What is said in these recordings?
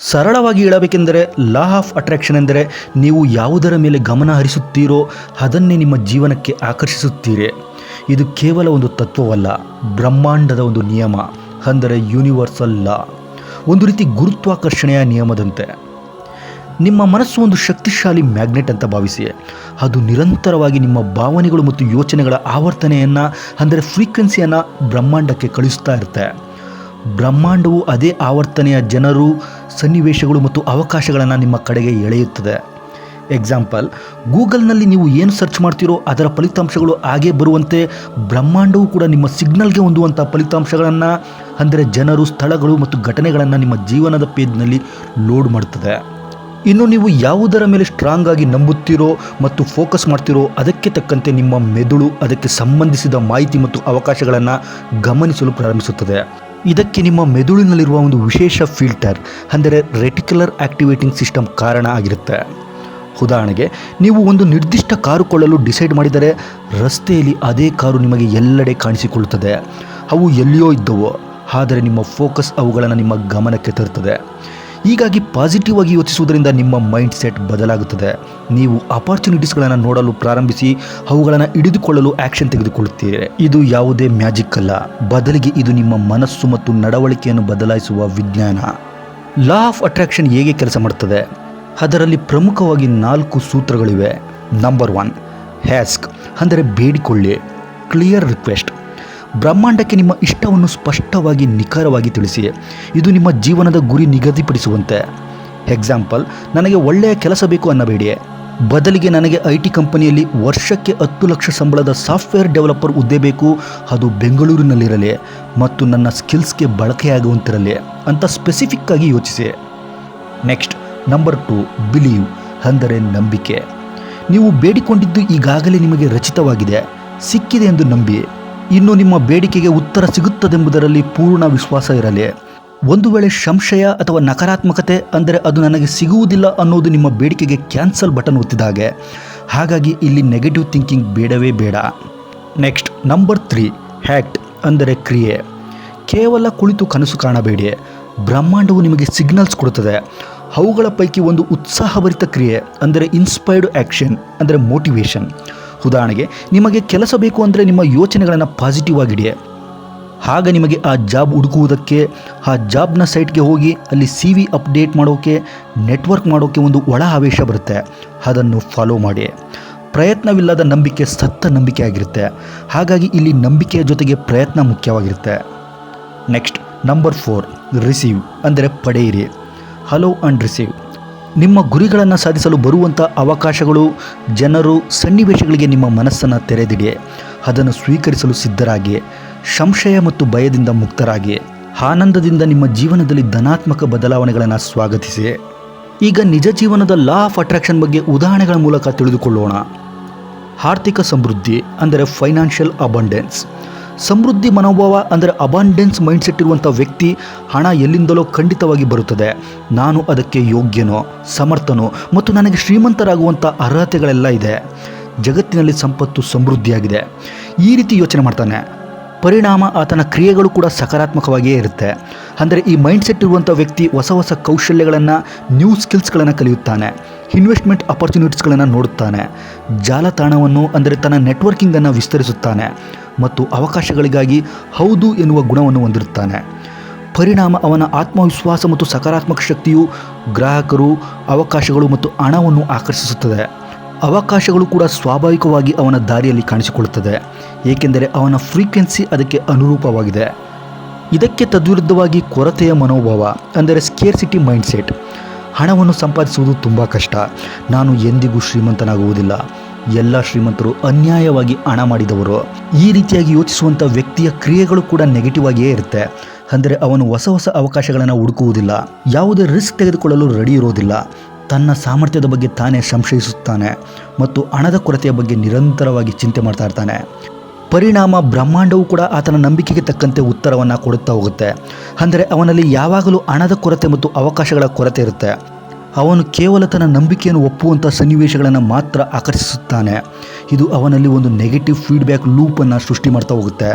ಸರಳವಾಗಿ ಹೇಳಬೇಕೆಂದರೆ law of attraction ಎಂದರೆ ನೀವು ಯಾವುದರ ಮೇಲೆ ಗಮನ ಹರಿಸುತ್ತೀರೋ ಅದನ್ನೇ ನಿಮ್ಮ ಜೀವನಕ್ಕೆ ಆಕರ್ಷಿಸುತ್ತೀರಿ. ಇದು ಕೇವಲ ಒಂದು ತತ್ವವಲ್ಲ, ಬ್ರಹ್ಮಾಂಡದ ಒಂದು ನಿಯಮ, ಅಂದರೆ ಯೂನಿವರ್ಸಲ್ ಲಾ ಒಂದು ರೀತಿ ಗುರುತ್ವಾಕರ್ಷಣೆಯ ನಿಯಮದಂತೆ. ನಿಮ್ಮ ಮನಸ್ಸು ಒಂದು ಶಕ್ತಿಶಾಲಿ ಮ್ಯಾಗ್ನೆಟ್ ಅಂತ ಭಾವಿಸಿ. ಅದು ನಿರಂತರವಾಗಿ ನಿಮ್ಮ ಭಾವನೆಗಳು ಮತ್ತು ಯೋಚನೆಗಳ ಆವರ್ತನೆಯನ್ನು, ಅಂದರೆ ಫ್ರೀಕ್ವೆನ್ಸಿಯನ್ನು ಬ್ರಹ್ಮಾಂಡಕ್ಕೆ ಕಳಿಸ್ತಾ ಇರುತ್ತೆ. ಬ್ರಹ್ಮಾಂಡವು ಅದೇ ಆವರ್ತನೆಯ ಜನರು ಸನ್ನಿವೇಶಗಳು ಮತ್ತು ಅವಕಾಶಗಳನ್ನು ನಿಮ್ಮ ಕಡೆಗೆ ಎಳೆಯುತ್ತದೆ. ಎಕ್ಸಾಂಪಲ್ ಗೂಗಲ್ನಲ್ಲಿ ನೀವು ಏನು ಸರ್ಚ್ ಮಾಡ್ತೀರೋ ಅದರ ಫಲಿತಾಂಶಗಳು ಹಾಗೆ ಬರುವಂತೆ ಬ್ರಹ್ಮಾಂಡವು ಕೂಡ ನಿಮ್ಮ ಸಿಗ್ನಲ್ಗೆ ಹೊಂದುವಂಥ ಫಲಿತಾಂಶಗಳನ್ನು, ಅಂದರೆ ಜನರು, ಸ್ಥಳಗಳು ಮತ್ತು ಘಟನೆಗಳನ್ನು ನಿಮ್ಮ ಜೀವನದ ಪೇಜ್ನಲ್ಲಿ ಲೋಡ್ ಮಾಡುತ್ತದೆ ಇನ್ನು ನೀವು ಯಾವುದರ ಮೇಲೆ ಸ್ಟ್ರಾಂಗ್ ಆಗಿ ನಂಬುತ್ತೀರೋ ಮತ್ತು ಫೋಕಸ್ ಮಾಡ್ತಿರೋ ಅದಕ್ಕೆ ತಕ್ಕಂತೆ ನಿಮ್ಮ ಮೆದುಳು ಅದಕ್ಕೆ ಸಂಬಂಧಿಸಿದ ಮಾಹಿತಿ ಮತ್ತು ಅವಕಾಶಗಳನ್ನು ಗಮನಿಸಲು ಪ್ರಾರಂಭಿಸುತ್ತದೆ. ಇದಕ್ಕೆ ನಿಮ್ಮ ಮೆದುಳಿನಲ್ಲಿರುವ ಒಂದು ವಿಶೇಷ ಫಿಲ್ಟರ್, ಅಂದರೆ ರೆಟಿಕ್ಯುಲರ್ ಆಕ್ಟಿವೇಟಿಂಗ್ ಸಿಸ್ಟಮ್ ಕಾರಣ ಆಗಿರುತ್ತೆ. ಉದಾಹರಣೆಗೆ, ನೀವು ಒಂದು ನಿರ್ದಿಷ್ಟ ಕಾರು ಕೊಳ್ಳಲು ಡಿಸೈಡ್ ಮಾಡಿದರೆ ರಸ್ತೆಯಲ್ಲಿ ಅದೇ ಕಾರು ನಿಮಗೆ ಎಲ್ಲೆಡೆ ಕಾಣಿಸಿಕೊಳ್ಳುತ್ತದೆ. ಅವು ಎಲ್ಲಿಯೋ ಇದ್ದವು, ಆದರೆ ನಿಮ್ಮ ಫೋಕಸ್ ಅವುಗಳನ್ನು ನಿಮ್ಮ ಗಮನಕ್ಕೆ ತರುತ್ತದೆ. ಹೀಗಾಗಿ ಪಾಸಿಟಿವ್ ಆಗಿ ಯೋಚಿಸುವುದರಿಂದ ನಿಮ್ಮ ಮೈಂಡ್ ಸೆಟ್ ಬದಲಾಗುತ್ತದೆ. ನೀವು ಅಪಾರ್ಚುನಿಟೀಸ್ಗಳನ್ನು ನೋಡಲು ಪ್ರಾರಂಭಿಸಿ, ಅವುಗಳನ್ನು ಹಿಡಿದುಕೊಳ್ಳಲು ಆಕ್ಷನ್ ತೆಗೆದುಕೊಳ್ಳುತ್ತೀರಿ. ಇದು ಯಾವುದೇ ಮ್ಯಾಜಿಕ್ ಅಲ್ಲ. ಬದಲಿಗೆ ಇದು ನಿಮ್ಮ ಮನಸ್ಸು ಮತ್ತು ನಡವಳಿಕೆಯನ್ನು ಬದಲಾಯಿಸುವ ವಿಜ್ಞಾನ. ಲಾ ಆಫ್ ಅಟ್ರಾಕ್ಷನ್ ಹೇಗೆ ಕೆಲಸ ಮಾಡುತ್ತದೆ ಅದರಲ್ಲಿ ಪ್ರಮುಖವಾಗಿ ನಾಲ್ಕು ಸೂತ್ರಗಳಿವೆ. ನಂಬರ್ ಒನ್ ಹ್ಯಾಸ್ಕ್ ಅಂದರೆ ಬೇಡಿಕೊಳ್ಳಿ. ಕ್ಲಿಯರ್ ರಿಕ್ವೆಸ್ಟ್ ಬ್ರಹ್ಮಾಂಡಕ್ಕೆ ನಿಮ್ಮ ಇಷ್ಟವನ್ನು ಸ್ಪಷ್ಟವಾಗಿ ನಿಖರವಾಗಿ ತಿಳಿಸಿ. ಇದು ನಿಮ್ಮ ಜೀವನದ ಗುರಿ ನಿಗದಿಪಡಿಸುವಂತೆ. ಎಕ್ಸಾಂಪಲ್ ನನಗೆ ಒಳ್ಳೆಯ ಕೆಲಸ ಬೇಕು ಅನ್ನಬೇಡಿ. ಬದಲಿಗೆ ನನಗೆ ಐ ಟಿ ಕಂಪನಿಯಲ್ಲಿ ವರ್ಷಕ್ಕೆ ಹತ್ತು ಲಕ್ಷ ಸಂಬಳದ ಸಾಫ್ಟ್ವೇರ್ ಡೆವಲಪರ್ ಹುದ್ದೆ ಬೇಕು, ಅದು ಬೆಂಗಳೂರಿನಲ್ಲಿರಲಿ ಮತ್ತು ನನ್ನ ಸ್ಕಿಲ್ಸ್ಗೆ ಬಳಕೆಯಾಗುವಂತಿರಲಿ ಅಂತ ಸ್ಪೆಸಿಫಿಕ್ ಆಗಿ ಯೋಚಿಸಿ. ನೆಕ್ಸ್ಟ್ ನಂಬರ್ ಟು ಬಿಲೀವ್ ಅಂದರೆ ನಂಬಿಕೆ. ನೀವು ಬೇಡಿಕೊಂಡಿದ್ದು ಈಗಾಗಲೇ ನಿಮಗೆ ರಚಿತವಾಗಿದೆ, ಸಿಕ್ಕಿದೆ ಎಂದು ನಂಬಿ. ಇನ್ನು ನಿಮ್ಮ ಬೇಡಿಕೆಗೆ ಉತ್ತರ ಸಿಗುತ್ತದೆಂಬುದರಲ್ಲಿ ಪೂರ್ಣ ವಿಶ್ವಾಸ ಇರಲಿ. ಒಂದು ವೇಳೆ ಸಂಶಯ ಅಥವಾ ನಕಾರಾತ್ಮಕತೆ ಅಂದರೆ ಅದು ನನಗೆ ಸಿಗುವುದಿಲ್ಲ ಅನ್ನೋದು ನಿಮ್ಮ ಬೇಡಿಕೆಗೆ ಕ್ಯಾನ್ಸಲ್ ಬಟನ್ ಒತ್ತಿದ ಹಾಗೆ ಹಾಗಾಗಿ ಇಲ್ಲಿ ನೆಗೆಟಿವ್ ಥಿಂಕಿಂಗ್ ಬೇಡವೇ ಬೇಡ. ನೆಕ್ಸ್ಟ್ ನಂಬರ್ ತ್ರೀ ಹ್ಯಾಕ್ಟ್ ಅಂದರೆ ಕ್ರಿಯೆ. ಕೇವಲ ಕುಳಿತು ಕನಸು ಕಾಣಬೇಡಿ. ಬ್ರಹ್ಮಾಂಡವು ನಿಮಗೆ ಸಿಗ್ನಲ್ಸ್ ಕೊಡುತ್ತದೆ. ಅವುಗಳ ಪೈಕಿ ಒಂದು ಉತ್ಸಾಹಭರಿತ ಕ್ರಿಯೆ ಅಂದರೆ ಇನ್ಸ್ಪೈರ್ಡ್ ಆ್ಯಕ್ಷನ್ ಅಂದರೆ ಮೋಟಿವೇಶನ್ ಉದಾಹರಣೆಗೆ, ನಿಮಗೆ ಕೆಲಸ ಬೇಕು ಅಂದರೆ ನಿಮ್ಮ ಯೋಚನೆಗಳನ್ನು ಪಾಸಿಟಿವ್ ಆಗಿಡಿ. ಆಗ ನಿಮಗೆ ಆ ಜಾಬ್ ಹುಡುಕುವುದಕ್ಕೆ, ಆ ಜಾಬ್ನ ಸೈಟ್ಗೆ ಹೋಗಿ ಅಲ್ಲಿ ಸಿ ವಿ ಅಪ್ಡೇಟ್ ಮಾಡೋಕ್ಕೆ ನೆಟ್ವರ್ಕ್ ಮಾಡೋಕ್ಕೆ ಒಂದು ಒಳ ಆವೇಶ ಬರುತ್ತೆ. ಅದನ್ನು ಫಾಲೋ ಮಾಡಿ. ಪ್ರಯತ್ನವಿಲ್ಲದ ನಂಬಿಕೆ ಸತ್ತ ನಂಬಿಕೆ ಆಗಿರುತ್ತೆ. ಹಾಗಾಗಿ ಇಲ್ಲಿ ನಂಬಿಕೆಯ ಜೊತೆಗೆ ಪ್ರಯತ್ನ ಮುಖ್ಯವಾಗಿರುತ್ತೆ. ನೆಕ್ಸ್ಟ್ ನಂಬರ್ ಫೋರ್ ರಿಸೀವ್ ಅಂದರೆ ಪಡೆಯಿರಿ. ಹಲೋ ಆ್ಯಂಡ್ ರಿಸೀವ್ ನಿಮ್ಮ ಗುರಿಗಳನ್ನು ಸಾಧಿಸಲು ಬರುವಂಥ ಅವಕಾಶಗಳು ಜನರು, ಸನ್ನಿವೇಶಗಳಿಗೆ ನಿಮ್ಮ ಮನಸ್ಸನ್ನು ತೆರೆದಿಡಿ ಅದನ್ನು ಸ್ವೀಕರಿಸಲು ಸಿದ್ಧರಾಗಿ, ಸಂಶಯ ಮತ್ತು ಭಯದಿಂದ ಮುಕ್ತರಾಗಿ, ಆನಂದದಿಂದ ನಿಮ್ಮ ಜೀವನದಲ್ಲಿ ಧನಾತ್ಮಕ ಬದಲಾವಣೆಗಳನ್ನು ಸ್ವಾಗತಿಸಿ. ಈಗ ನಿಜ ಜೀವನದ ಲಾ ಆಫ್ ಅಟ್ರಾಕ್ಷನ್ ಬಗ್ಗೆ ಉದಾಹರಣೆಗಳ ಮೂಲಕ ತಿಳಿದುಕೊಳ್ಳೋಣ. ಆರ್ಥಿಕ ಸಮೃದ್ಧಿ, ಅಂದರೆ ಫೈನಾನ್ಷಿಯಲ್ ಅಬಂಡೆನ್ಸ್. ಸಮೃದ್ಧಿ ಮನೋಭಾವ ಅಂದರೆ ಅಬಾಂಡೆನ್ಸ್ ಮೈಂಡ್ಸೆಟ್ ಇರುವಂಥ ವ್ಯಕ್ತಿ ಹಣ ಎಲ್ಲಿಂದಲೋ ಖಂಡಿತವಾಗಿ ಬರುತ್ತದೆ. ನಾನು ಅದಕ್ಕೆ ಯೋಗ್ಯನೋ, ಸಮರ್ಥನೋ ಮತ್ತು ನನಗೆ ಶ್ರೀಮಂತರಾಗುವಂಥ ಅರ್ಹತೆಗಳೆಲ್ಲ ಇದೆ. ಜಗತ್ತಿನಲ್ಲಿ ಸಂಪತ್ತು ಸಮೃದ್ಧಿಯಾಗಿದೆ. ಈ ರೀತಿ ಯೋಚನೆ ಮಾಡ್ತಾನೆ. ಪರಿಣಾಮ ಆತನ ಕ್ರಿಯೆಗಳು ಕೂಡ ಸಕಾರಾತ್ಮಕವಾಗಿಯೇ ಇರುತ್ತೆ. ಅಂದರೆ ಈ ಮೈಂಡ್ಸೆಟ್ ಇರುವಂಥ ವ್ಯಕ್ತಿ ಹೊಸ ಹೊಸ ಕೌಶಲ್ಯಗಳನ್ನು ನ್ಯೂ ಸ್ಕಿಲ್ಸ್ಗಳನ್ನು ಕಲಿಯುತ್ತಾನೆ. ಇನ್ವೆಸ್ಟ್ಮೆಂಟ್ ಅಪರ್ಚುನಿಟೀಸ್ಗಳನ್ನು ನೋಡುತ್ತಾನೆ. ಜಾಲತಾಣವನ್ನು ಅಂದರೆ ತನ್ನ ನೆಟ್ವರ್ಕಿಂಗನ್ನು ವಿಸ್ತರಿಸುತ್ತಾನೆ. ಮತ್ತು ಅವಕಾಶಗಳಿಗಾಗಿ ಹೌದು ಎನ್ನುವ ಗುಣವನ್ನು ಹೊಂದಿರುತ್ತಾನೆ. ಪರಿಣಾಮ ಅವನ ಆತ್ಮವಿಶ್ವಾಸ ಮತ್ತು ಸಕಾರಾತ್ಮಕ ಶಕ್ತಿಯು ಗ್ರಾಹಕರು, ಅವಕಾಶಗಳು ಮತ್ತು ಹಣವನ್ನು ಆಕರ್ಷಿಸುತ್ತದೆ. ಅವಕಾಶಗಳು ಕೂಡ ಸ್ವಾಭಾವಿಕವಾಗಿ ಅವನ ದಾರಿಯಲ್ಲಿ ಕಾಣಿಸಿಕೊಳ್ಳುತ್ತದೆ, ಏಕೆಂದರೆ ಅವನ ಫ್ರೀಕ್ವೆನ್ಸಿ ಅದಕ್ಕೆ ಅನುರೂಪವಾಗಿದೆ. ಇದಕ್ಕೆ ತದ್ವಿರುದ್ಧವಾಗಿ ಕೊರತೆಯ ಮನೋಭಾವ, ಅಂದರೆ ಸ್ಕೇರ್ಸಿಟಿ ಮೈಂಡ್ಸೆಟ್ ಹಣವನ್ನು ಸಂಪಾದಿಸುವುದು ತುಂಬ ಕಷ್ಟ. ನಾನು ಎಂದಿಗೂ ಶ್ರೀಮಂತನಾಗುವುದಿಲ್ಲ. ಎಲ್ಲ ಶ್ರೀಮಂತರು ಅನ್ಯಾಯವಾಗಿ ಹಣ ಮಾಡಿದವರು. ಈ ರೀತಿಯಾಗಿ ಯೋಚಿಸುವಂಥ ವ್ಯಕ್ತಿಯ ಕ್ರಿಯೆಗಳು ಕೂಡ ನೆಗೆಟಿವ್ ಆಗಿಯೇ ಇರುತ್ತೆ. ಅಂದರೆ ಅವನು ಹೊಸ ಹೊಸ ಅವಕಾಶಗಳನ್ನು ಹುಡುಕುವುದಿಲ್ಲ. ಯಾವುದೇ ರಿಸ್ಕ್ ತೆಗೆದುಕೊಳ್ಳಲು ರೆಡಿ ಇರೋದಿಲ್ಲ ತನ್ನ ಸಾಮರ್ಥ್ಯದ ಬಗ್ಗೆ ತಾನೇ ಸಂಶಯಿಸುತ್ತಾನೆ. ಮತ್ತು ಹಣದ ಕೊರತೆಯ ಬಗ್ಗೆ ನಿರಂತರವಾಗಿ ಚಿಂತೆ ಮಾಡ್ತಾ ಇರ್ತಾನೆ. ಪರಿಣಾಮ ಬ್ರಹ್ಮಾಂಡವು ಕೂಡ ಆತನ ನಂಬಿಕೆಗೆ ತಕ್ಕಂತೆ ಉತ್ತರವನ್ನು ಕೊಡುತ್ತಾ ಹೋಗುತ್ತೆ. ಅಂದರೆ ಅವನಲ್ಲಿ ಯಾವಾಗಲೂ ಹಣದ ಕೊರತೆ ಮತ್ತು ಅವಕಾಶಗಳ ಕೊರತೆ ಇರುತ್ತೆ. ಅವನು ಕೇವಲ ತನ್ನ ನಂಬಿಕೆಯನ್ನು ಒಪ್ಪುವಂಥ ಸನ್ನಿವೇಶಗಳನ್ನು ಮಾತ್ರ ಆಕರ್ಷಿಸುತ್ತಾನೆ. ಇದು ಅವನಲ್ಲಿ ಒಂದು ನೆಗೆಟಿವ್ ಫೀಡ್ಬ್ಯಾಕ್ ಲೂಪನ್ನು ಸೃಷ್ಟಿ ಮಾಡ್ತಾ ಹೋಗುತ್ತೆ.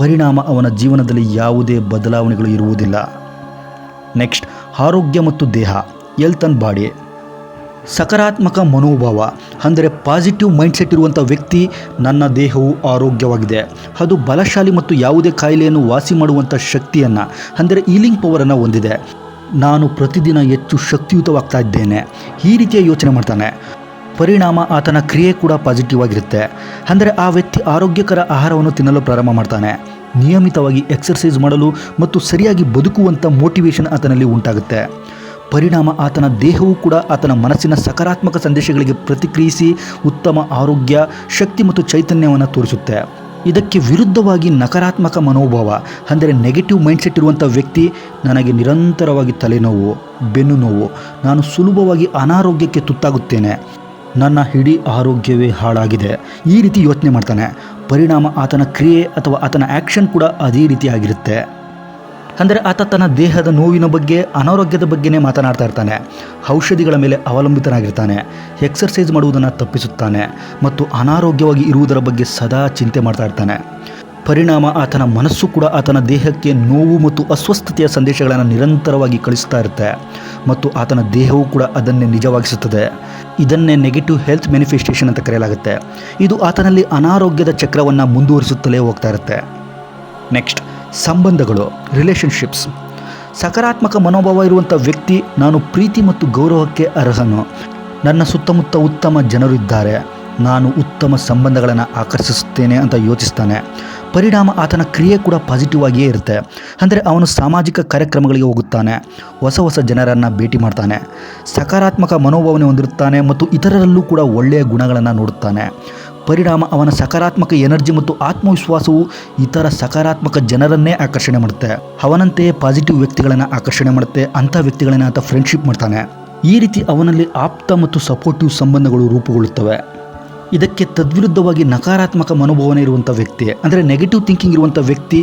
ಪರಿಣಾಮ ಅವನ ಜೀವನದಲ್ಲಿ ಯಾವುದೇ ಬದಲಾವಣೆಗಳು ಇರುವುದಿಲ್ಲ. ನೆಕ್ಸ್ಟ್ ಆರೋಗ್ಯ ಮತ್ತು ದೇಹ ಹೆಲ್ತ್ ಆ್ಯಂಡ್ ಬಾಡಿ ಸಕಾರಾತ್ಮಕ ಮನೋಭಾವ, ಅಂದರೆ ಪಾಸಿಟಿವ್ ಮೈಂಡ್ಸೆಟ್ ಇರುವಂಥ ವ್ಯಕ್ತಿ ನನ್ನ ದೇಹವು ಆರೋಗ್ಯವಾಗಿದೆ. ಅದು ಬಲಶಾಲಿ ಮತ್ತು ಯಾವುದೇ ಕಾಯಿಲೆಯನ್ನು ವಾಸಿ ಮಾಡುವಂಥ ಶಕ್ತಿಯನ್ನು, ಅಂದರೆ ಈಲಿಂಗ್ ಪವರನ್ನು ಹೊಂದಿದೆ. ನಾನು ಪ್ರತಿದಿನ ಹೆಚ್ಚು ಶಕ್ತಿಯುತವಾಗ್ತಾ ಇದ್ದೇನೆ. ಈ ರೀತಿಯ ಯೋಚನೆ ಮಾಡ್ತಾನೆ. ಪರಿಣಾಮ ಆತನ ಕ್ರಿಯೆ ಕೂಡ ಪಾಸಿಟಿವ್ ಆಗಿರುತ್ತೆ. ಅಂದರೆ ಆ ವ್ಯಕ್ತಿ ಆರೋಗ್ಯಕರ ಆಹಾರವನ್ನು ತಿನ್ನಲು ಪ್ರಾರಂಭ ಮಾಡ್ತಾನೆ. ನಿಯಮಿತವಾಗಿ ಎಕ್ಸರ್ಸೈಸ್ ಮಾಡಲು ಮತ್ತು ಸರಿಯಾಗಿ ಬದುಕುವಂಥ ಮೋಟಿವೇಶನ್ ಆತನಲ್ಲಿ ಉಂಟಾಗುತ್ತೆ. ಪರಿಣಾಮ ಆತನ ದೇಹವು ಕೂಡ ಆತನ ಮನಸ್ಸಿನ ಸಕಾರಾತ್ಮಕ ಸಂದೇಶಗಳಿಗೆ ಪ್ರತಿಕ್ರಿಯಿಸಿ ಉತ್ತಮ ಆರೋಗ್ಯ, ಶಕ್ತಿ ಮತ್ತು ಚೈತನ್ಯವನ್ನು ತೋರಿಸುತ್ತೆ. ಇದಕ್ಕೆ ವಿರುದ್ಧವಾಗಿ ನಕಾರಾತ್ಮಕ ಮನೋಭಾವ, ಅಂದರೆ ನೆಗೆಟಿವ್ ಮೈಂಡ್ಸೆಟ್ ಇರುವಂಥ ವ್ಯಕ್ತಿ ನನಗೆ ನಿರಂತರವಾಗಿ ತಲೆನೋವು ಬೆನ್ನು ನೋವು ನಾನು ಸುಲಭವಾಗಿ ಅನಾರೋಗ್ಯಕ್ಕೆ ತುತ್ತಾಗುತ್ತೇನೆ. ನನ್ನ ಇಡೀ ಆರೋಗ್ಯವೇ ಹಾಳಾಗಿದೆ. ಈ ರೀತಿ ಯೋಚನೆ ಮಾಡ್ತಾನೆ. ಪರಿಣಾಮ ಆತನ ಕ್ರಿಯೆ ಅಥವಾ ಆತನ ಆ್ಯಕ್ಷನ್ ಕೂಡ ಅದೇ ರೀತಿಯಾಗಿರುತ್ತೆ. ಅಂದರೆ ಆತ ತನ್ನ ದೇಹದ ನೋವಿನ ಬಗ್ಗೆ, ಅನಾರೋಗ್ಯದ ಬಗ್ಗೆನೇ ಮಾತನಾಡ್ತಾ ಇರ್ತಾನೆ. ಔಷಧಿಗಳ ಮೇಲೆ ಅವಲಂಬಿತನಾಗಿರ್ತಾನೆ. ಎಕ್ಸರ್ಸೈಸ್ ಮಾಡುವುದನ್ನು ತಪ್ಪಿಸುತ್ತಾನೆ ಮತ್ತು ಅನಾರೋಗ್ಯವಾಗಿ ಇರುವುದರ ಬಗ್ಗೆ ಸದಾ ಚಿಂತೆ ಮಾಡ್ತಾ ಇರ್ತಾನೆ. ಪರಿಣಾಮ ಆತನ ಮನಸ್ಸು ಕೂಡ ಆತನ ದೇಹಕ್ಕೆ ನೋವು ಮತ್ತು ಅಸ್ವಸ್ಥತೆಯ ಸಂದೇಶಗಳನ್ನು ನಿರಂತರವಾಗಿ ಕಳಿಸ್ತಾ ಇರುತ್ತೆ ಮತ್ತು ಆತನ ದೇಹವು ಕೂಡ ಅದನ್ನೇ ನಿಜವಾಗಿಸುತ್ತದೆ. ಇದನ್ನೇ ನೆಗೆಟಿವ್ ಹೆಲ್ತ್ ಮ್ಯಾನಿಫೆಸ್ಟೇಷನ್ ಅಂತ ಕರೆಯಲಾಗುತ್ತೆ. ಇದು ಆತನಲ್ಲಿ ಅನಾರೋಗ್ಯದ ಚಕ್ರವನ್ನು ಮುಂದುವರಿಸುತ್ತಲೇ ಹೋಗ್ತಾ ಇರುತ್ತೆ. ನೆಕ್ಸ್ಟ್ ಸಂಬಂಧಗಳು ರಿಲೇಷನ್ಶಿಪ್ಸ್ ಸಕಾರಾತ್ಮಕ ಮನೋಭಾವ ಇರುವಂಥ ವ್ಯಕ್ತಿ ನಾನು ಪ್ರೀತಿ ಮತ್ತು ಗೌರವಕ್ಕೆ ಅರ್ಹನು. ನನ್ನ ಸುತ್ತಮುತ್ತ ಉತ್ತಮ ಜನರು ಇದ್ದಾರೆ. ನಾನು ಉತ್ತಮ ಸಂಬಂಧಗಳನ್ನು ಆಕರ್ಷಿಸುತ್ತೇನೆ ಅಂತ ಯೋಚಿಸ್ತಾನೆ. ಪರಿಣಾಮ ಆತನ ಕ್ರಿಯೆ ಕೂಡ ಪಾಸಿಟಿವ್ ಆಗಿಯೇ ಇರುತ್ತೆ. ಅಂದರೆ ಅವನು ಸಾಮಾಜಿಕ ಕಾರ್ಯಕ್ರಮಗಳಿಗೆ ಹೋಗುತ್ತಾನೆ. ಹೊಸ ಹೊಸ ಜನರನ್ನು ಭೇಟಿ ಮಾಡ್ತಾನೆ. ಸಕಾರಾತ್ಮಕ ಮನೋಭಾವನೆ ಹೊಂದಿರುತ್ತಾನೆ ಮತ್ತು ಇತರರಲ್ಲೂ ಕೂಡ ಒಳ್ಳೆಯ ಗುಣಗಳನ್ನು ನೋಡುತ್ತಾನೆ. ಪರಿಣಾಮ ಅವನ ಸಕಾರಾತ್ಮಕ ಎನರ್ಜಿ ಮತ್ತು ಆತ್ಮವಿಶ್ವಾಸವು ಇತರ ಸಕಾರಾತ್ಮಕ ಜನರನ್ನೇ ಆಕರ್ಷಣೆ ಮಾಡುತ್ತೆ. ಅವನಂತೆಯೇ ಪಾಸಿಟಿವ್ ವ್ಯಕ್ತಿಗಳನ್ನು ಆಕರ್ಷಣೆ ಮಾಡುತ್ತೆ, ಅಂಥ ವ್ಯಕ್ತಿಗಳನ್ನು ಆತ ಫ್ರೆಂಡ್ಶಿಪ್ ಮಾಡ್ತಾನೆ. ಈ ರೀತಿ ಅವನಲ್ಲಿ ಆಪ್ತ ಮತ್ತು ಸಪೋರ್ಟಿವ್ ಸಂಬಂಧಗಳು ರೂಪುಗೊಳ್ಳುತ್ತವೆ. ಇದಕ್ಕೆ ತದ್ವಿರುದ್ಧವಾಗಿ ನಕಾರಾತ್ಮಕ ಮನೋಭಾವನೆ ಇರುವಂಥ ವ್ಯಕ್ತಿ, ಅಂದರೆ ನೆಗೆಟಿವ್ ಥಿಂಕಿಂಗ್ ಇರುವಂಥ ವ್ಯಕ್ತಿ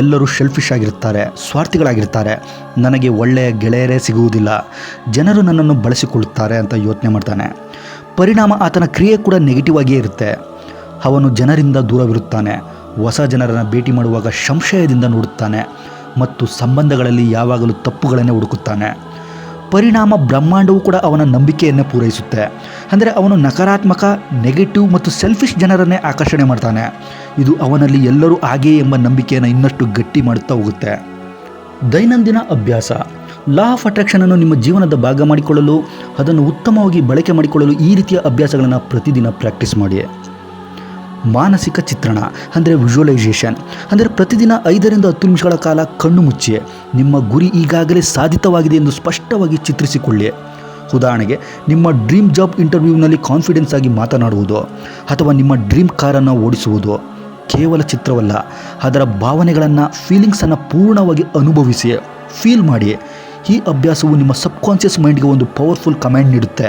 ಎಲ್ಲರೂ ಶೆಲ್ಫಿಶ್ ಆಗಿರ್ತಾರೆ ಸ್ವಾರ್ಥಿಗಳಾಗಿರ್ತಾರೆ ನನಗೆ ಒಳ್ಳೆಯ ಗೆಳೆಯರೇ ಸಿಗುವುದಿಲ್ಲ, ಜನರು ನನ್ನನ್ನು ಬಳಸಿಕೊಳ್ಳುತ್ತಾರೆ ಅಂತ ಯೋಚನೆ ಮಾಡ್ತಾನೆ. ಪರಿಣಾಮ ಆತನ ಕ್ರಿಯೆ ಕೂಡ ನೆಗೆಟಿವ್ ಆಗಿಯೇ ಇರುತ್ತೆ. ಅವನು ಜನರಿಂದ ದೂರವಿರುತ್ತಾನೆ. ಹೊಸ ಜನರನ್ನು ಭೇಟಿ ಮಾಡುವಾಗ ಸಂಶಯದಿಂದ ನೋಡುತ್ತಾನೆ ಮತ್ತು ಸಂಬಂಧಗಳಲ್ಲಿ ಯಾವಾಗಲೂ ತಪ್ಪುಗಳನ್ನೇ ಹುಡುಕುತ್ತಾನೆ. ಪರಿಣಾಮ ಬ್ರಹ್ಮಾಂಡವು ಕೂಡ ಅವನ ನಂಬಿಕೆಯನ್ನೇ ಪೂರೈಸುತ್ತೆ. ಅಂದರೆ ಅವನು ನಕಾರಾತ್ಮಕ ನೆಗೆಟಿವ್ ಮತ್ತು ಸೆಲ್ಫಿಶ್ ಜನರನ್ನೇ ಆಕರ್ಷಣೆ ಮಾಡ್ತಾನೆ. ಇದು ಅವನಲ್ಲಿ ಎಲ್ಲರೂ ಹಾಗೆಯೇ ಎಂಬ ನಂಬಿಕೆಯನ್ನು ಇನ್ನಷ್ಟು ಗಟ್ಟಿ ಮಾಡುತ್ತಾ ಹೋಗುತ್ತೆ. ದೈನಂದಿನ ಅಭ್ಯಾಸ. ಲಾ ಆಫ್ ಅಟ್ರಾಕ್ಷನನ್ನು ನಿಮ್ಮ ಜೀವನದ ಭಾಗ ಮಾಡಿಕೊಳ್ಳಲು, ಅದನ್ನು ಉತ್ತಮವಾಗಿ ಬಳಕೆ ಮಾಡಿಕೊಳ್ಳಲು ಈ ರೀತಿಯ ಅಭ್ಯಾಸಗಳನ್ನು ಪ್ರತಿದಿನ ಪ್ರಾಕ್ಟೀಸ್ ಮಾಡಿ. ಮಾನಸಿಕ ಚಿತ್ರಣ, ಅಂದರೆ ವಿಜುವಲೈಸೇಷನ್ ಅಂದರೆ ಪ್ರತಿದಿನ ಐದರಿಂದ ಹತ್ತು ನಿಮಿಷಗಳ ಕಾಲ ಕಣ್ಣು ಮುಚ್ಚಿ, ನಿಮ್ಮ ಗುರಿ ಈಗಾಗಲೇ ಸಾಧಿತವಾಗಿದೆ ಎಂದು ಸ್ಪಷ್ಟವಾಗಿ ಚಿತ್ರಿಸಿಕೊಳ್ಳಿ. ಉದಾಹರಣೆಗೆ, ನಿಮ್ಮ ಡ್ರೀಮ್ ಜಾಬ್ ಇಂಟರ್ವ್ಯೂನಲ್ಲಿ ಕಾನ್ಫಿಡೆನ್ಸ್ ಆಗಿ ಮಾತನಾಡುವುದು, ಅಥವಾ ನಿಮ್ಮ ಡ್ರೀಮ್ ಕಾರನ್ನು ಓಡಿಸುವುದು, ಕೇವಲ ಚಿತ್ರವಲ್ಲ, ಅದರ ಭಾವನೆಗಳನ್ನು ಫೀಲಿಂಗ್ಸನ್ನು ಪೂರ್ಣವಾಗಿ ಅನುಭವಿಸಿ ಫೀಲ್ ಮಾಡಿ ಈ ಅಭ್ಯಾಸವು ನಿಮ್ಮ ಸಬ್ಕಾನ್ಷಿಯಸ್ ಮೈಂಡ್ಗೆ ಒಂದು ಪವರ್ಫುಲ್ ಕಮ್ಯಾಂಡ್ ನೀಡುತ್ತೆ.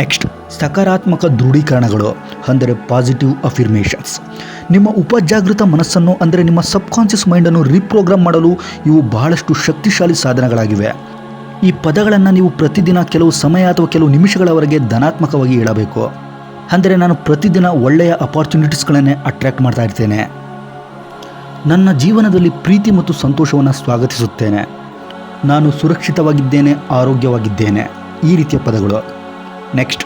ನೆಕ್ಸ್ಟ್, ಸಕಾರಾತ್ಮಕ ದೃಢೀಕರಣಗಳು, ಅಂದರೆ ಪಾಸಿಟಿವ್ ಅಫಿರ್ಮೇಷನ್ಸ್. ನಿಮ್ಮ ಉಪಜಾಗೃತ ಮನಸ್ಸನ್ನು, ಅಂದರೆ ನಿಮ್ಮ ಸಬ್ಕಾನ್ಷಿಯಸ್ ಮೈಂಡನ್ನು ರೀಪ್ರೋಗ್ರಾಮ್ ಮಾಡಲು ಇವು ಬಹಳಷ್ಟು ಶಕ್ತಿಶಾಲಿ ಸಾಧನಗಳಾಗಿವೆ. ಈ ಪದಗಳನ್ನು ನೀವು ಪ್ರತಿದಿನ ಕೆಲವು ಸಮಯ ಅಥವಾ ಕೆಲವು ನಿಮಿಷಗಳವರೆಗೆ ಧನಾತ್ಮಕವಾಗಿ ಹೇಳಬೇಕು. ಅಂದರೆ ನಾನು ಪ್ರತಿದಿನ ಒಳ್ಳೆಯ ಅಪಾರ್ಚುನಿಟೀಸ್ಗಳನ್ನೇ ಅಟ್ರ್ಯಾಕ್ಟ್ ಮಾಡ್ತಾ ಇರ್ತೇನೆ. ನನ್ನ ಜೀವನದಲ್ಲಿ ಪ್ರೀತಿ ಮತ್ತು ಸಂತೋಷವನ್ನು ಸ್ವಾಗತಿಸುತ್ತೇನೆ. ನಾನು ಸುರಕ್ಷಿತವಾಗಿದ್ದೇನೆ, ಆರೋಗ್ಯವಾಗಿದ್ದೇನೆ. ಈ ರೀತಿಯ ಪದಗಳು. ನೆಕ್ಸ್ಟ್.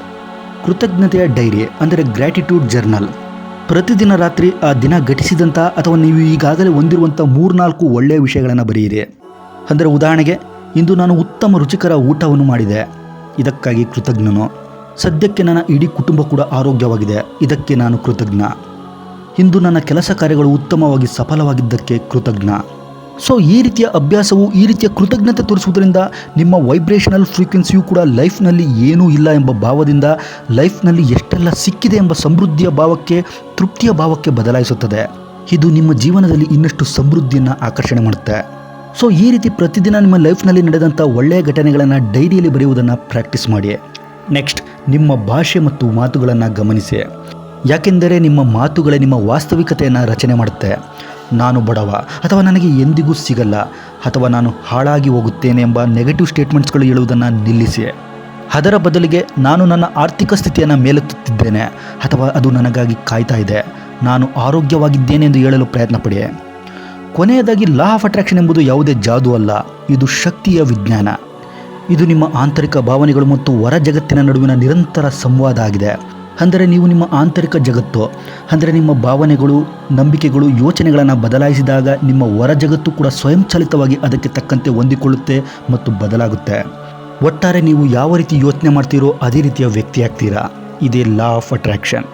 ಕೃತಜ್ಞತೆಯ ಡೈರಿ ಅಂದರೆ ಗ್ರ್ಯಾಟಿಟ್ಯೂಡ್ ಜರ್ನಲ್. ಪ್ರತಿದಿನ ರಾತ್ರಿ ಆ ದಿನ ಘಟಿಸಿದಂಥ ಅಥವಾ ನೀವು ಈಗಾಗಲೇ ಹೊಂದಿರುವಂಥ ಮೂರ್ನಾಲ್ಕು ಒಳ್ಳೆಯ ವಿಷಯಗಳನ್ನು ಬರೆಯಿರಿ. ಅಂದರೆ ಉದಾಹರಣೆಗೆ, ಇಂದು ನಾನು ಉತ್ತಮ ರುಚಿಕರ ಊಟವನ್ನು ಮಾಡಿದೆ. ಇದಕ್ಕಾಗಿ ಕೃತಜ್ಞನು. ಸದ್ಯಕ್ಕೆ ನನ್ನ ಇಡೀ ಕುಟುಂಬ ಕೂಡ ಆರೋಗ್ಯವಾಗಿದೆ. ಇದಕ್ಕೆ ನಾನು ಕೃತಜ್ಞ. ಇಂದು ನನ್ನ ಕೆಲಸ ಕಾರ್ಯಗಳು ಉತ್ತಮವಾಗಿ ಸಫಲವಾಗಿದ್ದಕ್ಕೆ ಕೃತಜ್ಞ. ಸೊ ಈ ರೀತಿಯ ಅಭ್ಯಾಸವು ಈ ರೀತಿಯ ಕೃತಜ್ಞತೆ ತೋರಿಸುವುದರಿಂದ ನಿಮ್ಮ ವೈಬ್ರೇಷನಲ್ ಫ್ರೀಕ್ವೆನ್ಸಿಯು ಕೂಡ ಲೈಫ್ನಲ್ಲಿ ಏನೂ ಇಲ್ಲ ಎಂಬ ಭಾವದಿಂದ ಲೈಫ್ನಲ್ಲಿ ಎಷ್ಟೆಲ್ಲ ಸಿಕ್ಕಿದೆ ಎಂಬ ಸಮೃದ್ಧಿಯ ಭಾವಕ್ಕೆ, ತೃಪ್ತಿಯ ಭಾವಕ್ಕೆ ಬದಲಾಯಿಸುತ್ತದೆ. ಇದು ನಿಮ್ಮ ಜೀವನದಲ್ಲಿ ಇನ್ನಷ್ಟು ಸಮೃದ್ಧಿಯನ್ನು ಆಕರ್ಷಣೆ ಮಾಡುತ್ತೆ. ಸೊ ಈ ರೀತಿ ಪ್ರತಿದಿನ ನಿಮ್ಮ ಲೈಫ್ನಲ್ಲಿ ನಡೆದಂಥ ಒಳ್ಳೆಯ ಘಟನೆಗಳನ್ನು ಡೈರಿಯಲ್ಲಿ ಬರೆಯುವುದನ್ನು ಪ್ರಾಕ್ಟೀಸ್ ಮಾಡಿ. ನೆಕ್ಸ್ಟ್ ನಿಮ್ಮ ಭಾಷೆ ಮತ್ತು ಮಾತುಗಳನ್ನು ಗಮನಿಸಿ. ಯಾಕೆಂದರೆ ನಿಮ್ಮ ಮಾತುಗಳೇ ನಿಮ್ಮ ವಾಸ್ತವಿಕತೆಯನ್ನು ರಚನೆ ಮಾಡುತ್ತೆ. ನಾನು ಬಡವ ಅಥವಾ ನನಗೆ ಎಂದಿಗೂ ಸಿಗಲ್ಲ ಅಥವಾ ನಾನು ಹಾಳಾಗಿ ಹೋಗುತ್ತೇನೆ ಎಂಬ ನೆಗೆಟಿವ್ ಸ್ಟೇಟ್ಮೆಂಟ್ಸ್ಗಳು ಹೇಳುವುದನ್ನು ನಿಲ್ಲಿಸಿ. ಅದರ ಬದಲಿಗೆ ನಾನು ನನ್ನ ಆರ್ಥಿಕ ಸ್ಥಿತಿಯನ್ನು ಮೇಲೆತ್ತುತ್ತಿದ್ದೇನೆ ಅಥವಾ ಅದು ನನಗಾಗಿ ಕಾಯ್ತಾ ಇದೆ. ನಾನು ಆರೋಗ್ಯವಾಗಿದ್ದೇನೆ ಎಂದು ಹೇಳಲು ಪ್ರಯತ್ನ ಪಡಿ ಕೊನೆಯದಾಗಿ ಲಾ ಆಫ್ ಅಟ್ರಾಕ್ಷನ್ ಎಂಬುದು ಯಾವುದೇ ಜಾದು ಅಲ್ಲ, ಇದು ಶಕ್ತಿಯ ವಿಜ್ಞಾನ. ಇದು ನಿಮ್ಮ ಆಂತರಿಕ ಭಾವನೆಗಳು ಮತ್ತು ಹೊರ ಜಗತ್ತಿನ ನಡುವಿನ ನಿರಂತರ ಸಂವಾದ ಆಗಿದೆ. ಅಂದರೆ ನೀವು ನಿಮ್ಮ ಆಂತರಿಕ ಜಗತ್ತು, ಅಂದರೆ ನಿಮ್ಮ ಭಾವನೆಗಳು, ನಂಬಿಕೆಗಳು, ಯೋಚನೆಗಳನ್ನು ಬದಲಾಯಿಸಿದಾಗ ನಿಮ್ಮ ಹೊರ ಜಗತ್ತು ಕೂಡ ಸ್ವಯಂಚಾಲಿತವಾಗಿ ಅದಕ್ಕೆ ತಕ್ಕಂತೆ ಹೊಂದಿಕೊಳ್ಳುತ್ತೆ ಮತ್ತು ಬದಲಾಗುತ್ತೆ. ಒಟ್ಟಾರೆ ನೀವು ಯಾವ ರೀತಿ ಯೋಚನೆ ಮಾಡ್ತೀರೋ ಅದೇ ರೀತಿಯ ವ್ಯಕ್ತಿಯಾಗ್ತೀರಾ ಇದೇ ಲಾ ಆಫ್ ಅಟ್ರಾಕ್ಷನ್